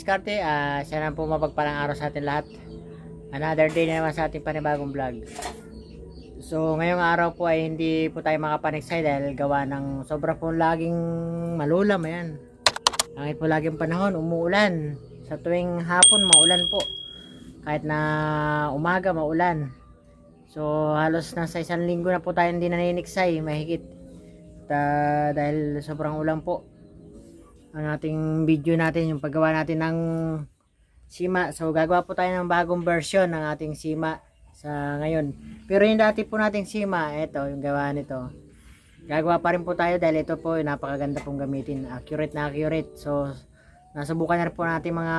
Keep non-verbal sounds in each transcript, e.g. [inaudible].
kadiskarte, ah, sana po mapagpalang araw sa atin lahat. Another day na naman sa ating panibagong vlog. So, ngayong araw po ay hindi po tayo makapaniksay dahil gawa ng sobra po laging malulam. Ayan. Langit po laging panahon, umuulan. Sa tuwing hapon, maulan po. Kahit na umaga, maulan. So, halos nasa isang linggo na po tayo hindi naniniksay, mahigit. Ta- dahil sobrang ulan po. Ang ating video natin, yung paggawa natin ng Sima. So, gagawa po tayo ng bagong version ng ating Sima sa ngayon. Pero yung dati po nating Sima, ito, yung gawa nito. Gagawa pa rin po tayo dahil ito po, napakaganda pong gamitin. Accurate na accurate. So, nasubukan na rin po natin mga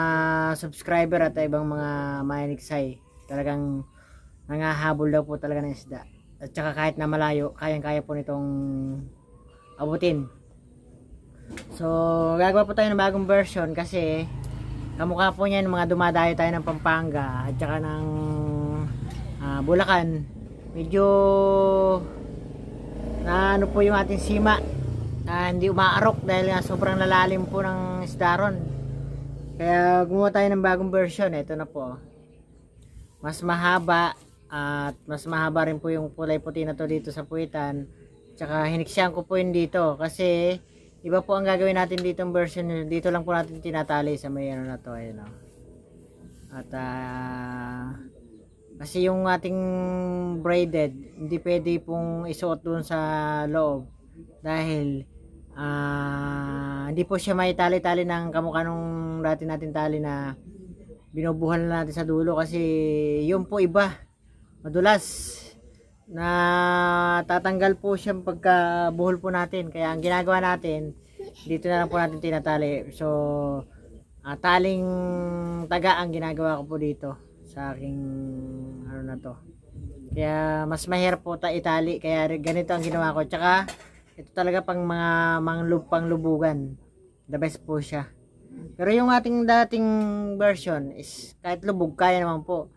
subscriber at ibang mga maniniksay. Talagang nangahabol daw po talaga ng isda. At saka kahit na malayo, kayang-kaya po nitong abutin. So, gagawa po tayo ng bagong version kasi kamukha po niyan mga dumadayo tayo ng Pampanga at saka ng ah, Bulacan. Medyo na ano po yung ating sima na hindi umaarok dahil nga sobrang lalalim po ng isda. Kaya gumawa tayo ng bagong version. Ito na po. Mas mahaba at mas mahaba rin po yung kulay puti na to dito sa puwitan. Tsaka hiniksyan ko po yun dito kasi iba po ang gagawin natin dito ang version. Dito lang po natin tinatali sa may ano na to. Ayun, oh. At ah, kasi yung ating braided hindi pwede pong isuot doon sa loob dahil ah, hindi po siya may tali-tali ng kamukha nung dati natin tali na binubuhan na natin sa dulo kasi yun po iba madulas na tatanggal po siya pagka buhol po natin kaya ang ginagawa natin dito na lang po natin tinatali. So ah, taling taga ang ginagawa ko po dito sa aking ano na to. Kaya mas mahirap po ta itali. Kaya ganito ang ginawa ko. Tsaka ito talaga pang mga manglub pang lubugan. The best po siya. Pero yung ating dating version is kahit lubog kaya naman po.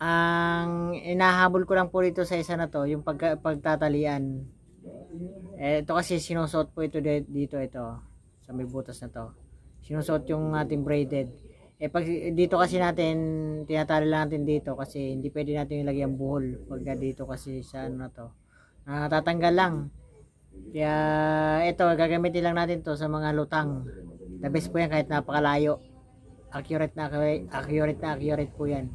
Ang inahabol ko lang po dito sa isa na to yung pag, pagtatalian eh, ito kasi sinusuot po ito di- dito ito. Sa may butas na to. Sinusuot yung ating braided. Eh pag dito kasi natin tinatali lang natin dito kasi hindi pwede natin ilagay ang buhol pagka dito kasi sa ano na to. Natatanggal lang. Kaya ito gagamitin lang natin to sa mga lutang. The best po yan kahit napakalayo. Accurate na accurate na accurate po yan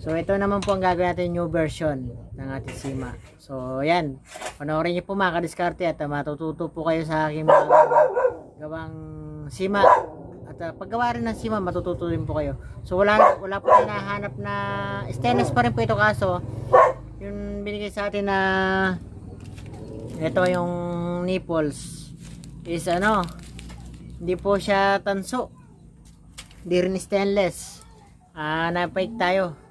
so ito naman po ang gagawin natin new version ng ating sima. So yan. Panoorin niyo po mga kadiskarte at uh, matututo po kayo sa aking mga gawang sima. At uh, paggawa rin ng sima matututo din po kayo. So wala wala po tayo nahanap na stainless pa rin po ito. Kaso yung binigay sa atin na ito yung nipples is ano hindi po siya tanso. Hindi rin stainless. Ah napaik tayo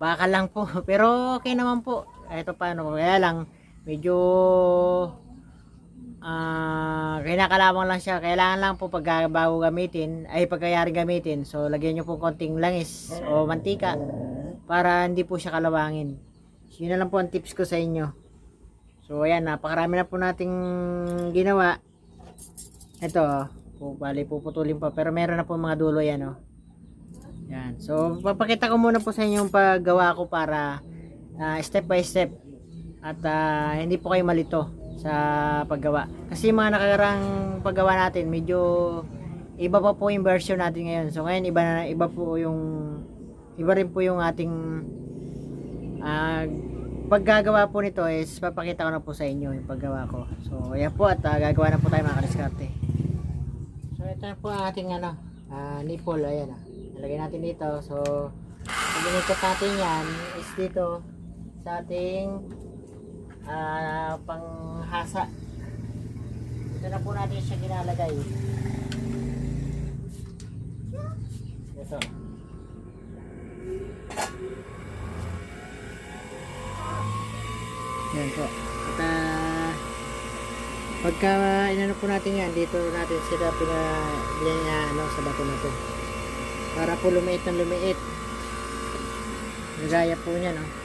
baka lang po. [laughs] Pero okay naman po. Ito pa ano kaya lang. Medyo ah kinakalawang lang siya. Kailangan lang po pag bago gamitin ay pagkayari gamitin. So lagyan nyo po konting langis o mantika para hindi po siya kalawangin. So, yun na lang po ang tips ko sa inyo. So ayan, napakarami na po nating ginawa. Ito, po, bali puputulin pa. Pero meron na po mga dulo yan oh. Yan. So papakita ko muna po sa inyo yung paggawa ko para ah, step by step at ah, hindi po kayo malito sa paggawa. Kasi mga nakarang paggawa natin medyo iba pa po yung version natin ngayon. So ngayon iba na iba po yung iba rin po yung ating ah, paggagawa po nito is papakita ko na po sa inyo yung paggawa ko. So, ayan po at ah, gagawa na po tayo mga kadiskarte. So, ito na po ang ating ano, ah, nipple. Ayan ah. Nalagay natin dito. So, pag inikot natin yan is dito sa ating ah, panghasa. Ito na po natin siya ginalagay. Ito. Yan po. At ah, pagka inano po natin yan, dito natin sila pinagyan niya ano, sa bato na to. Para po lumiit ng lumiit. Nagaya po niya, no?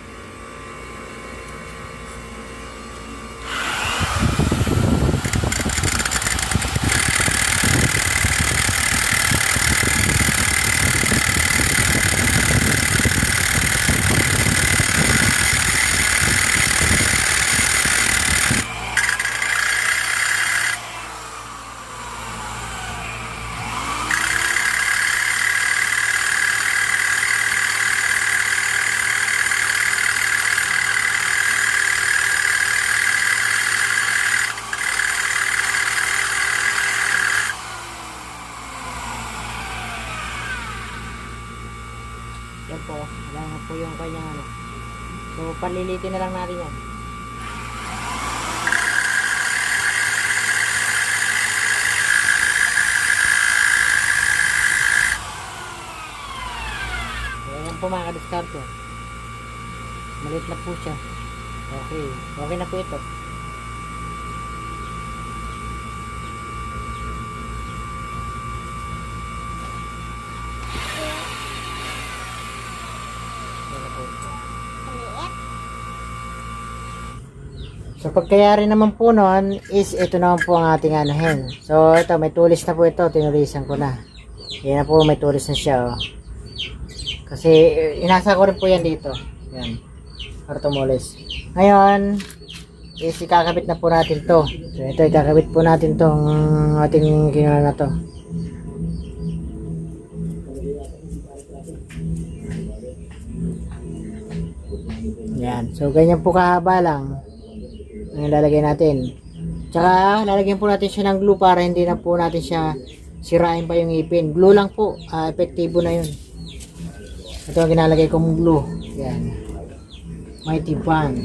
Palilitin na lang natin yan. So, yan po mga kadiskarte. Maliit na po siya. Okay. Okay na po ito. Okay na po ito. So pagkayari naman po nun is ito naman po ang ating anuhin. So ito may tulis na po ito, tinulisan ko na. Yan na po may tulis na siya oh. Kasi eh, inasa ko rin po yan dito. Yan. Para tumulis. Ngayon is ikakabit na po natin to. So ito ikakabit po natin tong ating ginawa na to. Yan. So ganyan po kahaba lang ang ilalagay natin. Tsaka, lalagyan po natin siya ng glue para hindi na po natin siya sirain pa yung ipin. Glue lang po. ah, epektibo na yun. Ito ang ginalagay kong glue. Yan. Mighty Band.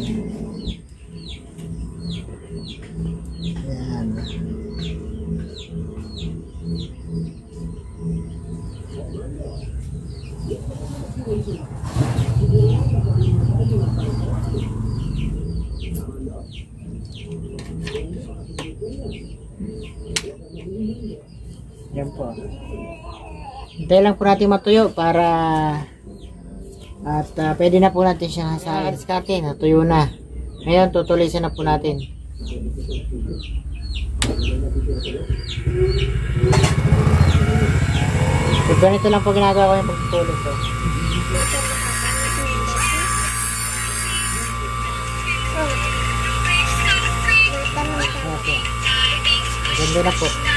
Hintay lang po natin matuyo para at ah, pwede na po natin siya sa diskarte. Natuyo na. Ngayon, tutulisan na po natin. So, ganito lang po ginagawa ko yung pagtutulis. So. Okay. Ganda na po.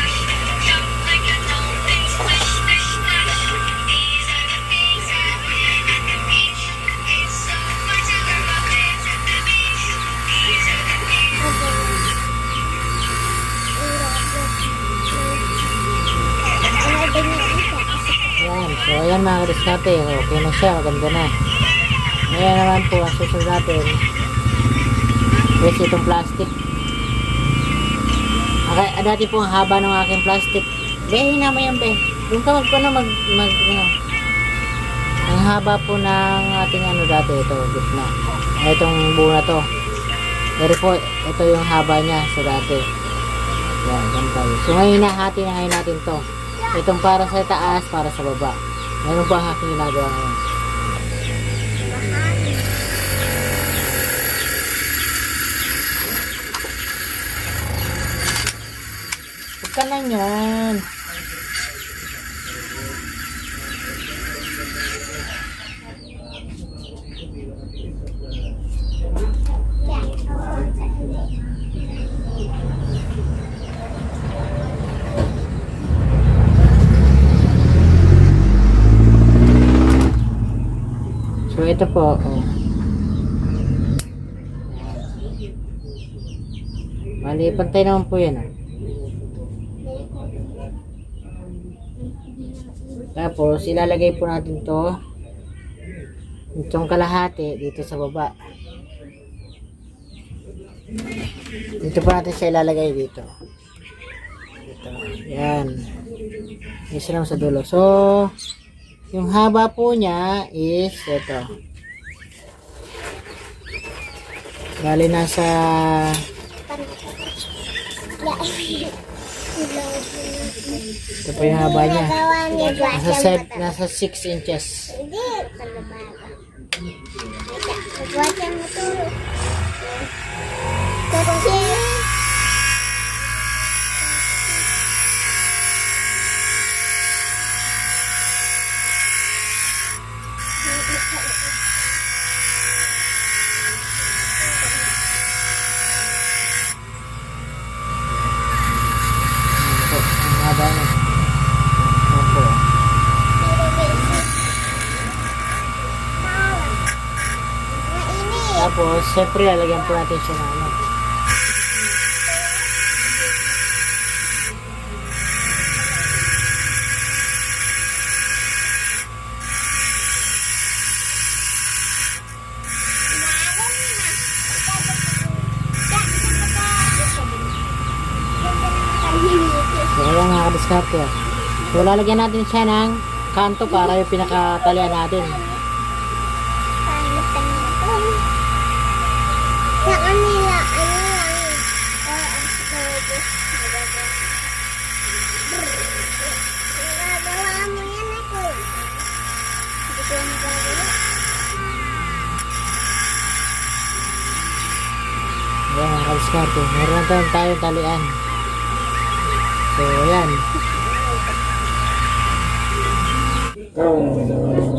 Ayan mga kadiskarte. Okay na siya. Maganda na. Ngayon naman po, ang susunod natin is itong plastic. Okay, dati po ang haba ng aking plastic. Be, hina mo yan, be. Doon ka mag, ano, mag, mag, ano. Ang haba po ng ating ano dati, ito, gitna. Itong buo na to. Pero po, ito yung haba niya sa dati. Yan, ganito. So ngayon nahati na ngayon natin to. Itong para sa taas, para sa baba. Po ang aking ginagawa ngayon. Huwag ka lang yan. So ito po, oh. Mali, pantay naman po yan. ah. Tapos, ilalagay po natin to itong kalahati dito sa baba. Dito po natin siya ilalagay dito. Dito. Yan. Isa lang sa dulo. So, yung haba po niya is ito. Bali nasa ito po yung haba niya. Nasa, sev- nasa 6 inches. Hindi. Nagwasa mo to. Kasi, Ito, Siyempre, lalagyan po natin siya ng ano. So, ayan nga, diskarte. So, lalagyan natin siya ng kanto para yung pinakatalian natin. Kadiskarte. Meron tayong tayong talian. So, ayan.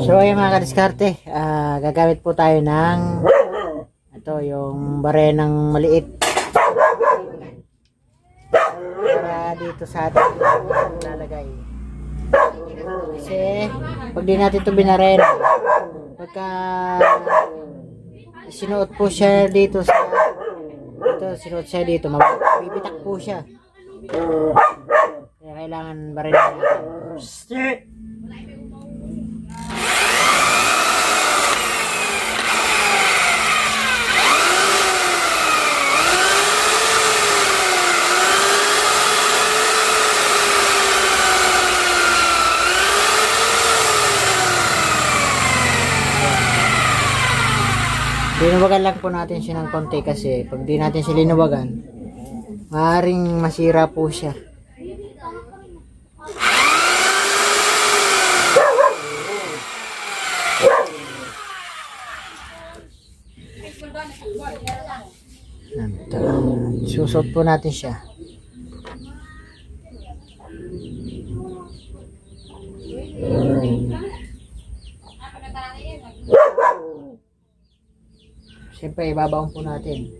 So, ayan mga kadiskarte. ah gagamit po tayo ng ito, yung barenang maliit. Para dito sa atin lalagay. Kasi, pag di natin ito binarena, pagka sinuot po siya dito sa ito, sinuot siya dito, mabibitak po siya. Kaya kailangan barena natin. Linuwagan lang po natin siya ng konti kasi pag di natin siya linuwagan, maaaring masira po siya. Susot po natin siya. Siyempre, ibabaon po natin.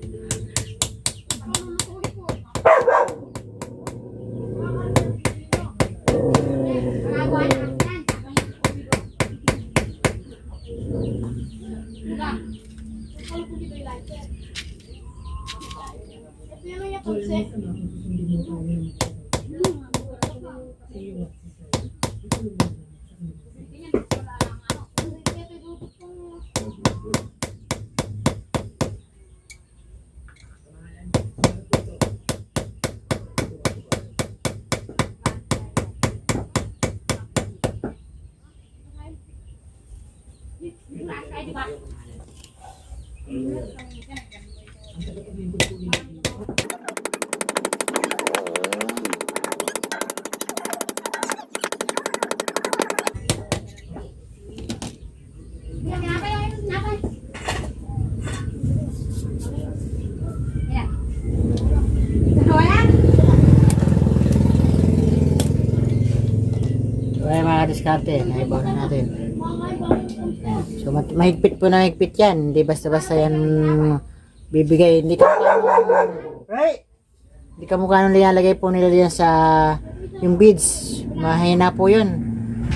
Diskarte, naibaw na natin. Mahigpit po na mahigpit yan. Hindi basta-basta yan bibigay. Hindi ka mukha Right! Hindi ka mukha nung nilalagay po nila yan sa yung beads. Mahina po yun.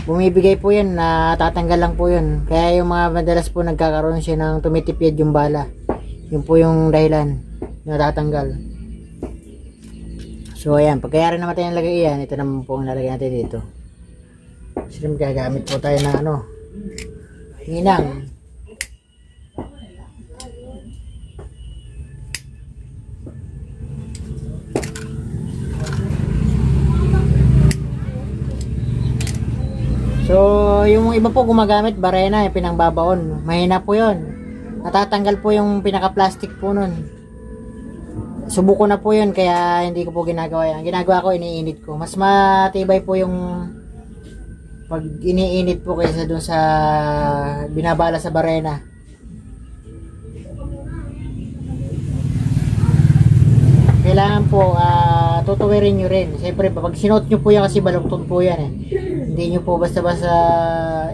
Bumibigay po yan, natatanggal lang po yun. Kaya yung mga madalas po nagkakaroon siya ng tumitipid yung bala. Yun po yung dahilan. Natatanggal. So, ayan. Pagkayari naman tayo nalagay yan, ito naman po ang lalagay natin dito. Siyempre gagamit po tayo ng ano, hinang. So, yung iba po gumagamit barena, yung pinangbabaon. Mahina po yon. Natatanggal po yung pinaka-plastic po nun. Subuko na po yun, kaya hindi ko po ginagawa yan. Ginagawa ko, iniinit ko. Mas matibay po yung pag iniinit po kaysa dun sa binabala sa barena. Kailangan po ah tutuwirin nyo rin. Siyempre, pag sinuot nyo po yan kasi baluktot po yan eh. Hindi nyo po basta-basta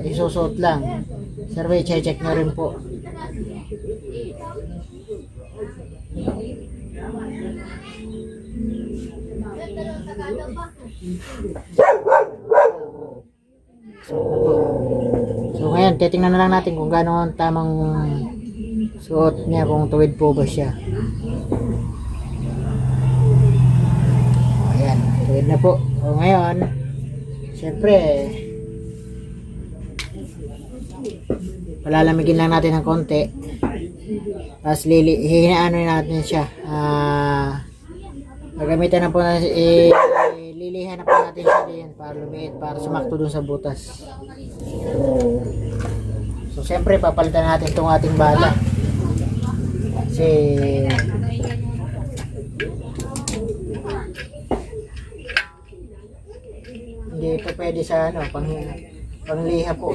isusuot lang. Siyempre, check nyo rin po. So ngayon, titingnan na lang natin kung gaano ang tamang suot niya, kung tuwid po ba siya. Ayan, tuwid na po. O ngayon, syempre, palalamigin lang natin ng konti. Tapos lili, hihinaano natin siya. Ah, gagamitan na po natin, eh, lilihan na po natin siya din para lumiit, para sumakto dun sa butas. So, siyempre, papalitan natin itong ating bala. Kasi, hindi po pwede sa ano, pang, pangliha po.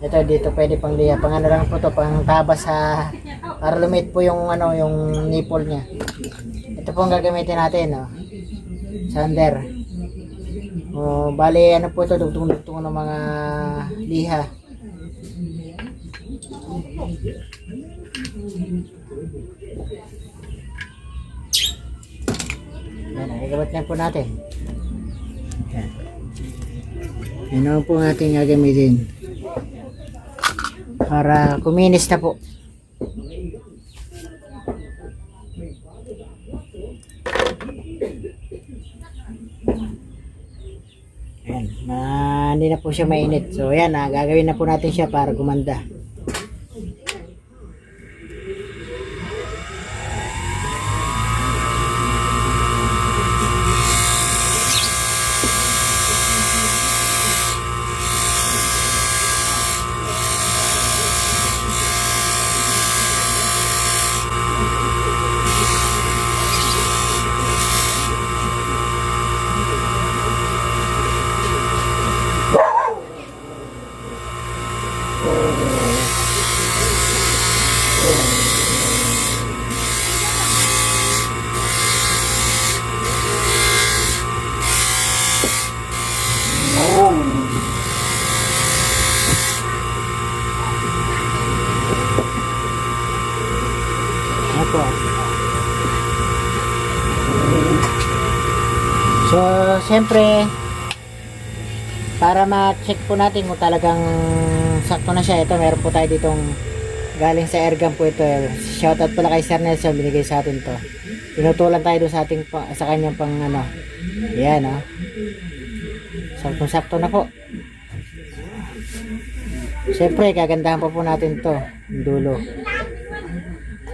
Ito, dito pwede pangliha. Pang ano lang po to, pang tabas sa, para lumit po yung ano, yung nipple niya. Ito po gagamitin natin, no? Sander. O, bali, ano po ito, dugtong-dugtong ng mga liha. Yan, igabat na po natin. Yan. Yan naman po ang ating gagamitin. Para kuminis na po. Ayan, na, hindi na po siya mainit. So, ayan, ah, gagawin na po natin siya para gumanda. Ayan po. So, siyempre, para ma-check po natin kung talagang sakto na siya, ito, meron po tayo ditong galing sa airgun po ito. Shoutout pala kay Sir Nelson, binigay sa atin to. Pinutulan tayo doon sa ating, sa kanyang pang ano. Yan, oh. Sakto-sakto na po. Siyempre, kagandahan pa po natin to, dulo.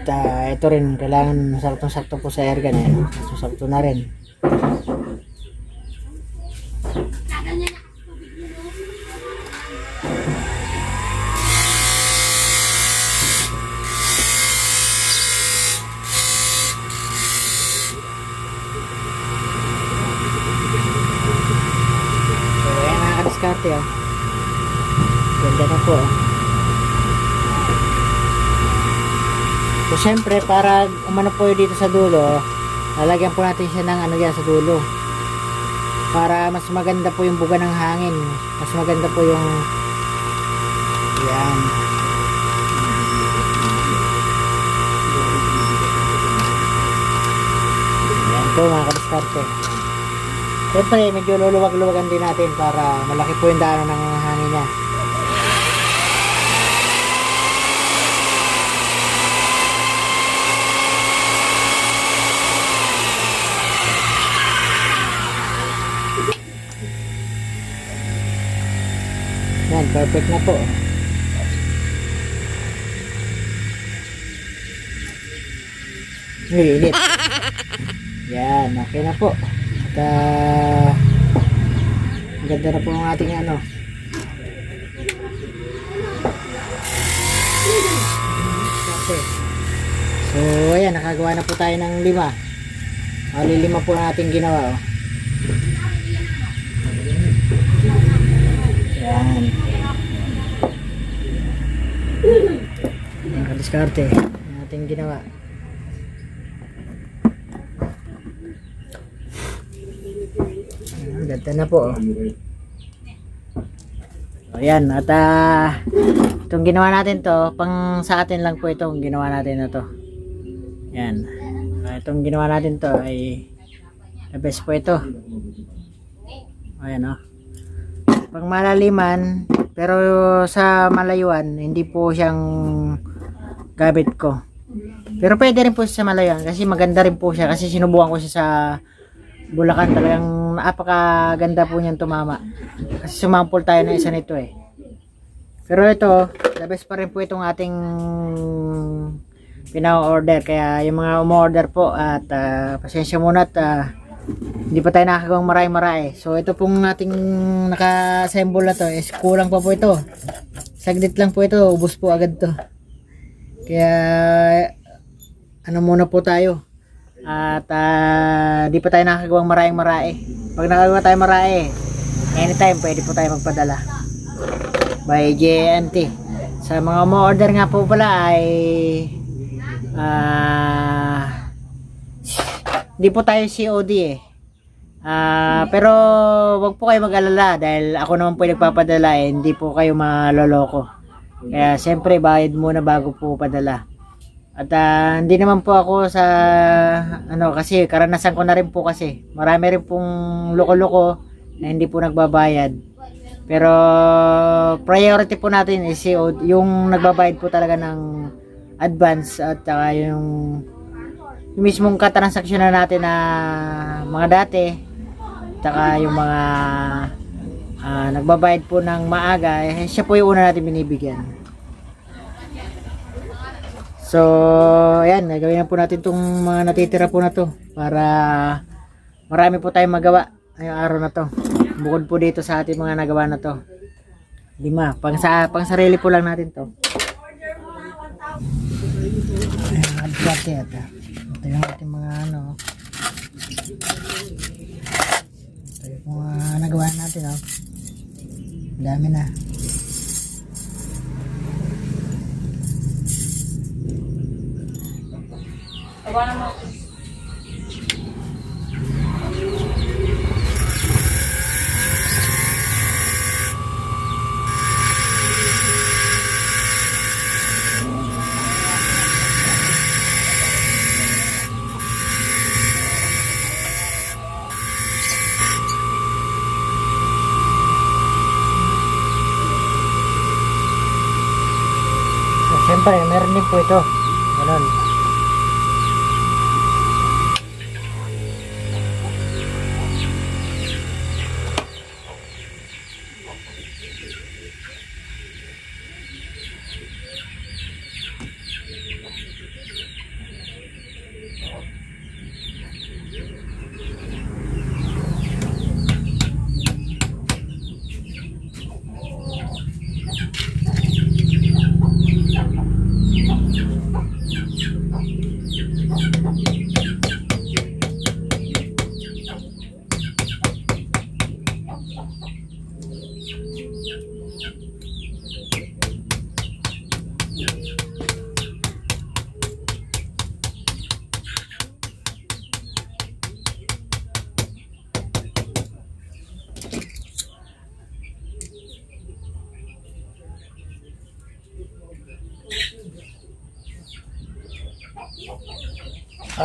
At ah, ito rin, kailangan saktong-sakto po sa airgun. Eh. Sakto na rin. So, ayan diskarte oh. Ganda na po oh. So, syempre, para umano po dito sa dulo, lalagyan po natin siya ng ano yan sa dulo. Para mas maganda po yung buga ng hangin. Mas maganda po yung yan. Yan po mga kadiskarte. Siyempre, medyo luluwag-luwagan din natin para malaki po yung daanan ng hangin niya. Yan, perfect na po. Uy, init. [laughs] Yan, okay na po. Ah, ang ganda na po ang ating ano. So, ayan, nakagawa na po tayo ng lima. Ali lima po ang ating ginawa, oh. Yan. Yan, kadiskarte. Ang ating ginawa. Ganda na po. Oh. Yan, at ah, itong ginawa natin to, pang sa atin lang po itong ginawa natin na to. Yan. Ah, itong ginawa natin to ay the best po ito. Ayan o. Pang malaliman, pero sa malayuan, hindi po siyang gamit ko. Pero pwede rin po siya sa malayuan kasi maganda rin po siya kasi sinubukan ko siya sa Bulacan talagang napakaganda po niyang tumama. Kasi sumample tayo ng isa nito eh. Pero ito, the best pa rin po itong ating pina-order. Kaya yung mga umorder po at ah, pasensya muna at ah, Hindi pa tayo nakakagawang maray-maray. So ito pong ating naka-assemble na to is kulang pa po ito. Saglit lang po ito, ubos po agad to. Kaya ano muna po tayo. At ah, di pa tayo nakakagawang maraming marae. Pag nakagawa tayo marae, anytime pwede po tayo magpadala. By JNT. Sa mga mo-order nga po pala ay ah di po tayo COD eh. Ah, pero wag po kayo mag-alala dahil ako naman po yung nagpapadala eh, hindi po kayo maloloko. Kaya siyempre bayad muna bago po padala. At ah, hindi naman po ako sa ano kasi karanasan ko na rin po kasi. Marami rin pong loko-loko na hindi po nagbabayad. Pero priority po natin is yung nagbabayad po talaga ng advance at saka yung yung mismong katransaksyon na natin na mga dati saka yung mga ah, nagbabayad po ng maaga eh, siya po yung una natin binibigyan so ayan gagawin na po natin itong mga natitira po na to para marami po tayong magawa ngayong araw na to. Bukod po dito sa ating mga nagawa na to. Lima pang, sa, pang sarili po lang natin to. Ayan advance ito ito yung ating mga ano. Ito yung mga nagawa natin oh. Dami na So, siyempre, meron din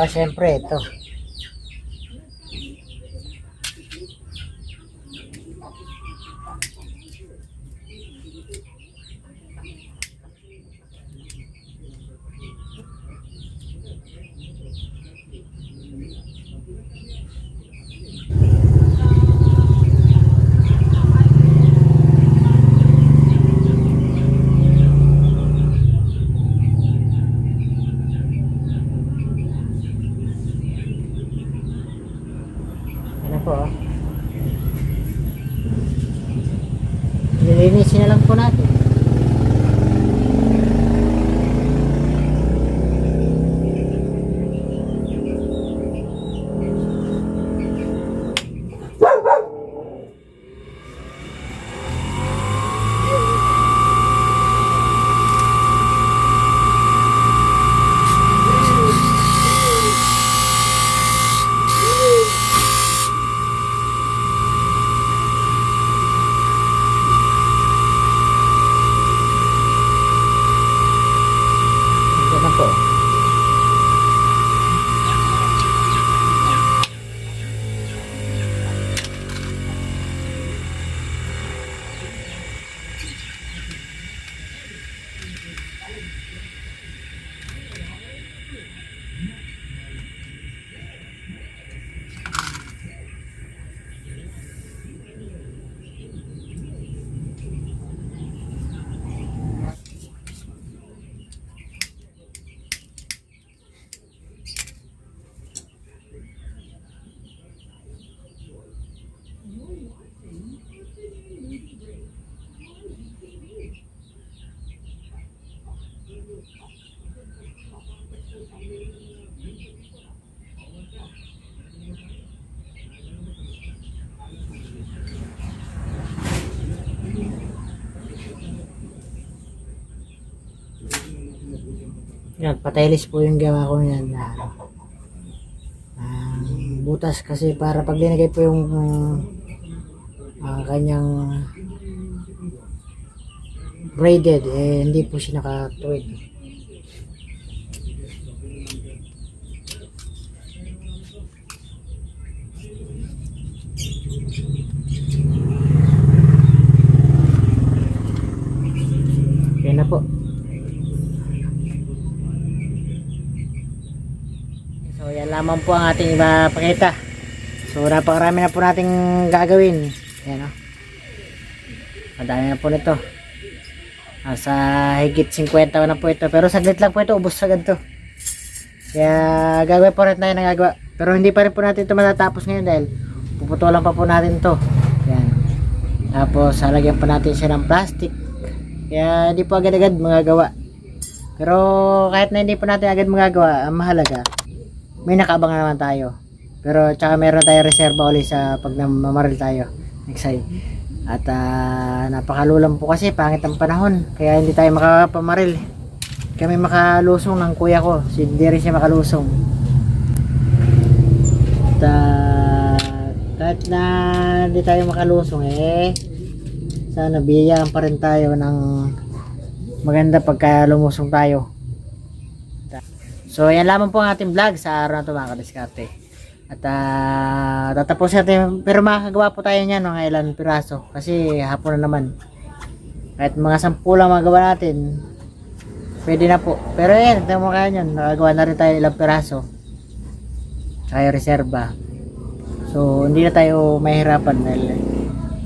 Ah, siyempre, ito. Yan, pataylis po yung gawa ko yan. Na, ah, butas kasi para pag linagay po yung ah, kanyang braided, eh, hindi po siya nakatuwid. Yan na po. So yan lamang po ang ating ipapakita. So napakarami na po nating gagawin. Yan o. Madami na po nito. Nasa higit 50 na po ito. Pero saglit lang po ito. Ubus agad to. Kaya gagawin po rin tayo ng gagawa. Pero hindi pa rin po natin ito matatapos ngayon dahil puputulan pa po natin to. Yan. Tapos halagyan pa natin siya ng plastic. Kaya hindi po agad-agad magagawa. Pero kahit na hindi po natin agad magagawa, ang mahalaga, may nakabang naman tayo. Pero tsaka meron tayo reserva ulit sa pag namamaril tayo. Next time. At ah, napakalulang po kasi pangit ang panahon. Kaya hindi tayo makapamaril. Kami makalusong ng kuya ko. Si hindi siya makalusong. At ah, kahit na hindi tayo makalusong eh, sana biyayaan pa rin tayo ng maganda pagka lumusong tayo. So, yan lamang po ang ating vlog sa araw na ito mga kadiskarte. At ah, tatapos natin, pero makakagawa po tayo niyan mga ilan piraso. Kasi hapon na naman. Kahit mga sampu lang magawa natin, pwede na po. Pero yan, tignan mo kaya nyan, nakagawa na rin tayo ilang piraso. Tsaka yung reserva. So, hindi na tayo mahirapan dahil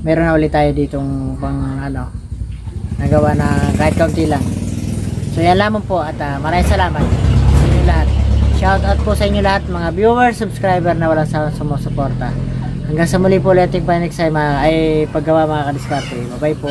meron na ulit tayo ditong pang ano, nagawa na kahit kaunti lang. So, yan lamang po at ah, maraming salamat lahat. Shout out po sa inyo lahat mga viewers, subscriber na walang sawang sumusuporta. Hanggang sa muli po ulit pa next time ah, ay paggawa mga kadiskarte. Bye bye po.